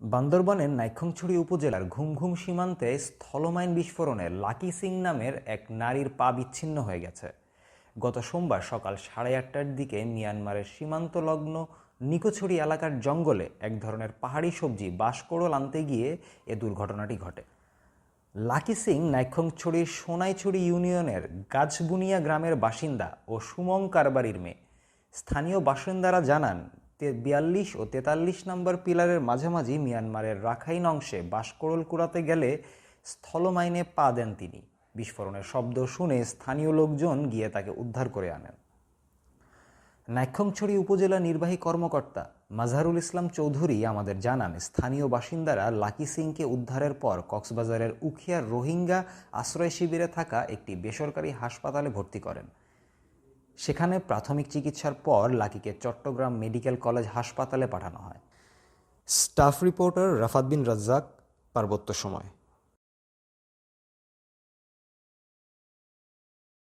বান্দরবানের নাইক্ষংছড়ি উপজেলার ঘুমঘুম সীমান্তে স্থলমাইন বিস্ফোরণে লাকি সিং নামের এক নারীর পা বিচ্ছিন্ন হয়ে গেছে। গত সোমবার সকাল সাড়ে আটটার দিকে মিয়ানমারের সীমান্তলগ্ন নিকোছড়ি এলাকার জঙ্গলে এক ধরনের পাহাড়ি সবজি বাঁশকোড়ল আনতে গিয়ে এ দুর্ঘটনাটি ঘটে। লাকি সিং নাইক্ষংছড়ির সোনাইছড়ি ইউনিয়নের গাছবুনিয়া গ্রামের বাসিন্দা ও সুমং কারবারির মেয়ে। স্থানীয় বাসিন্দারা জানান বিয়াল্লিশ ও তেতাল্লিশ নম্বর পিলারের মাঝামাঝি মিয়ানমারের রাখাইন অংশে বাঁশকোড়ল কুড়াতে গেলে স্থলমাইনে পা দেন তিনি। বিস্ফোরণের শব্দ শুনে স্থানীয় লোকজন গিয়ে তাকে উদ্ধার করে আনেন। নাইক্ষংছড়ি উপজেলা নির্বাহী কর্মকর্তা মাজহারুল ইসলাম চৌধুরী আমাদের জানান, স্থানীয় বাসিন্দারা লাকি সিংকে উদ্ধারের পর কক্সবাজারের উখিয়ার রোহিঙ্গা আশ্রয় শিবিরে থাকা একটি বেসরকারি হাসপাতালে ভর্তি করেন। সেখানে প্রাথমিক চিকিৎসার পর লাকিকে চট্টগ্রাম মেডিকেল কলেজ হাসপাতালে পাঠানো হয়। স্টাফ রিপোর্টার রাফাত বিন রাজ্জাক পার্বত্য সময়।